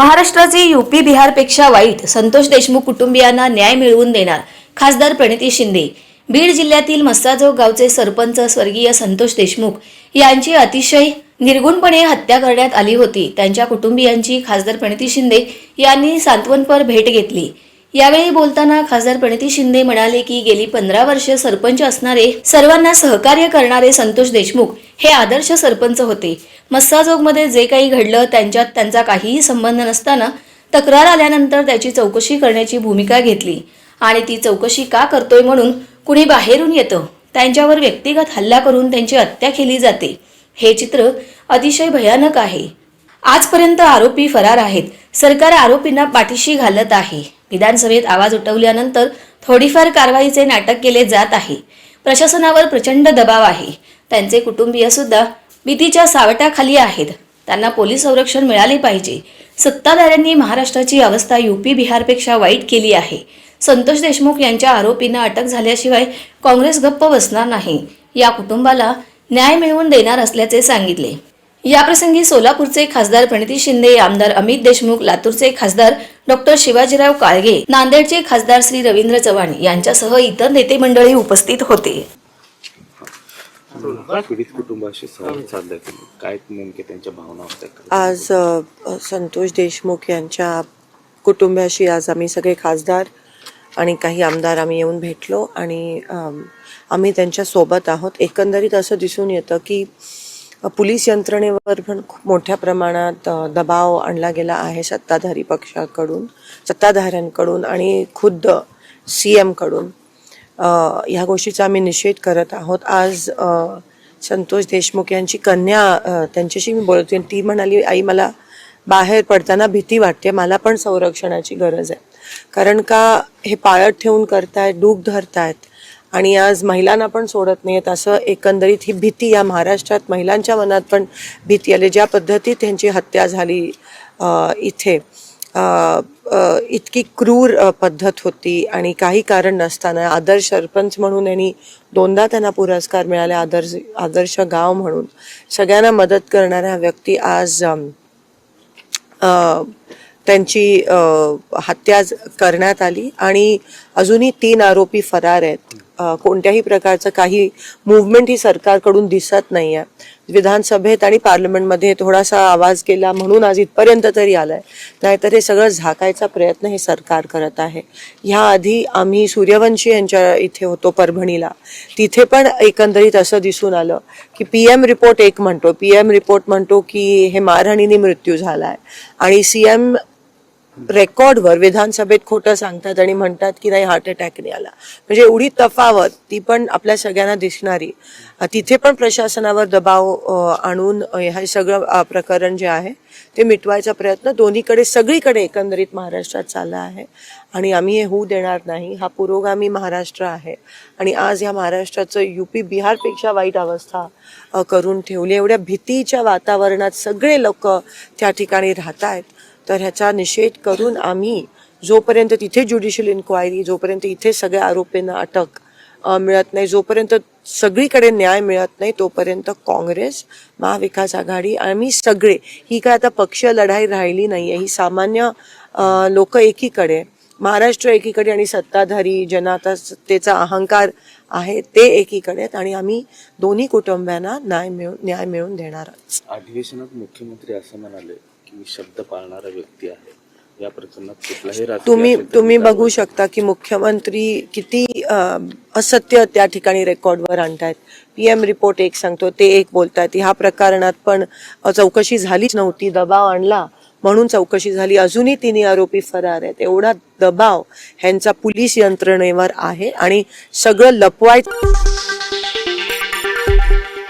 महाराष्ट्राचे युपी बिहारपेक्षा वाईट संतोष देशमुख कुटुंबियांना न्याय मिळवून देणार खासदार प्रणिती शिंदे. बीड जिल्ह्यातील मस्साजोग गावचे सरपंच स्वर्गीय संतोष देशमुख यांची अतिशय निर्गुणपणे हत्या करण्यात आली होती. त्यांच्या कुटुंबियांची खासदार प्रणिती शिंदे यांनी सांत्वनपर भेट घेतली. यावेळी बोलताना खासदार प्रणिती शिंदे म्हणाले की गेली पंधरा वर्षे सरपंच असणारे सर्वांना सहकार्य करणारे संतोष देशमुख हे आदर्श सरपंच होते. मस्साजोगमध्ये जे काही घडलं त्यांच्यात त्यांचा काहीही संबंध नसताना तक्रार आल्यानंतर त्याची चौकशी करण्याची भूमिका घेतली. आणि ती चौकशी का करतोय म्हणून कुणी बाहेरून येतं त्यांच्यावर व्यक्तिगत हल्ला करून त्यांची हत्या केली जाते हे चित्र अतिशय भयानक आहे. आजपर्यंत आरोपी फरार आहेत. सरकार आरोपींना पाठीशी घालत आहे. विधानसभेत आवाज उठवल्यानंतर थोडीफार कारवाईचे नाटक केले जात आहे. प्रशासनावर प्रचंड दबाव आहे. त्यांचे कुटुंबीय सुद्धा भीतीच्या सावटाखाली आहेत. त्यांना पोलीस संरक्षण मिळाले पाहिजे. सत्ताधाऱ्यांनी महाराष्ट्राची अवस्था युपी बिहारपेक्षा वाईट केली आहे. संतोष देशमुख यांच्या आरोपींना अटक झाल्याशिवाय काँग्रेस गप्प बसणार नाही. या कुटुंबाला न्याय मिळवून देणार असल्याचे सांगितले. याप्रसंगी सोलापूरचे खासदार प्रणिती शिंदे आमदार अमित देशमुख लातूरचे खासदार डॉक्टर शिवाजीराव काळगे नांदेडचे खासदार श्री रवींद्र चव्हाण यांच्यासह इतर नेते मंडळी उपस्थित होते. पीडित कुटुंबाशी काय नेमके त्यांच्या भावना होत्या? आज अ, संतोष देशमुख यांच्या कुटुंबाशी आज आम्ही सगळे खासदार आणि काही आमदार आम्ही येऊन भेटलो आणि अम, आम्ही त्यांच्यासोबत आहोत. एकंदरीत असं दिसून येतं की अ, पोलीस यंत्रणेवर पण खूप मोठ्या प्रमाणात अ, दबाव आणला गेला आहे सत्ताधारी पक्षाकडून सत्ताधाऱ्यांकडून आणि खुद्द सी एमकडून ह्या गोष्टीचा आम्ही निषेध करत आहोत. आज संतोष देशमुख यांची कन्या त्यांच्याशी मी बोलत होती. ती म्हणाली आई मला बाहेर पडताना भीती वाटते. मला पण संरक्षणाची गरज आहे. कारण का हे पाळत ठेवून करतायत डूक धरतायत. आणि आज महिलांना पण सोडत नाहीत असं एकंदरीत ही भीती या महाराष्ट्रात महिलांच्या मनात पण भीती आली. ज्या पद्धतीत त्यांची हत्या झाली इथे. इतकी क्रूर पद्धत होती आणि काही कारण नसताना आदर्श सरपंच म्हणून यांनी दोनदा त्यांना पुरस्कार मिळाले आदर्श आदर्श गाव म्हणून. सगळ्यांना मदत करणाऱ्या व्यक्ती आज त्यांची हत्या करण्यात आली आणि अजूनही तीन आरोपी फरार आहेत. कोणत्याही प्रकारचं काही मुवमेंट ही सरकारकडून दिसत नाही आहे विधानसभेत आणि पार्लमेंटमध्ये थोडासा आवाज केला म्हणून आज इथपर्यंत तरी आलाय. नाहीतर हे सगळं झाकायचा प्रयत्न हे सरकार करत आहे. ह्या आधी आम्ही सूर्यवंशी यांच्या इथे होतो परभणीला. तिथे पण एकंदरीत असं दिसून आलं की पी एम रिपोर्ट एक म्हणतो. पी एम रिपोर्ट म्हणतो की हे मारहाणीने मृत्यू झालाय. आणि सी एम रेकॉर्डवर विधानसभेत खोटं सांगतात आणि म्हणतात की नाही हार्ट अटॅकने आला. म्हणजे एवढी तफावत ती पण आपल्या सगळ्यांना दिसणारी. तिथे पण प्रशासनावर दबाव आणून हे सगळं प्रकरण जे आहे ते मिटवायचा प्रयत्न दोन्हीकडे सगळीकडे एकंदरीत महाराष्ट्रात चालला आहे. आणि आम्ही हे होऊ देणार नाही. हा पुरोगामी महाराष्ट्र आहे. आणि आज या महाराष्ट्राचं युपी बिहारपेक्षा वाईट अवस्था करून ठेवली. एवढ्या भीतीच्या वातावरणात सगळे लोक त्या ठिकाणी राहत आहेत तर ह्याचा निषेध करून आम्ही जोपर्यंत तिथे ज्युडिशियल इन्क्वायरी जोपर्यंत इथे सगळ्या आरोपींना अटक मिळत नाही जोपर्यंत सगळीकडे न्याय मिळत नाही तोपर्यंत काँग्रेस महाविकास आघाडी आम्ही सगळे ही काय आता पक्षीय लढाई राहिली नाही आहे ही सामान्य लोक एकीकडे महाराष्ट्र एकीकडे आणि सत्ताधारी जनतातेचा अहंकार आहे ते एकीकडे आणि आम्ही दोन्ही कुटुंबियांना न्याय मिळून न्याय मिळवून देणार अधिवेशनात मुख्यमंत्री असं म्हणाले की मी शब्द पाळणारा व्यक्ती आहे. या प्रकरणात कुठलाही तुम्ही तुम्ही बघू शकता की मुख्यमंत्री किती असत्य त्या ठिकाणी रेकॉर्डवर आणतायत. पी एम रिपोर्ट एक सांगतो ते एक बोलतायत ह्या प्रकरणात पण चौकशी झालीच नव्हती दबाव आणला. म्हणून चौकशी झाली. अजूनही तिन्ही आरोपी फरार आहेत. एवढा दबाव ह्यांचा पोलीस यंत्रणेवर आहे आणि सगळं लपवायचं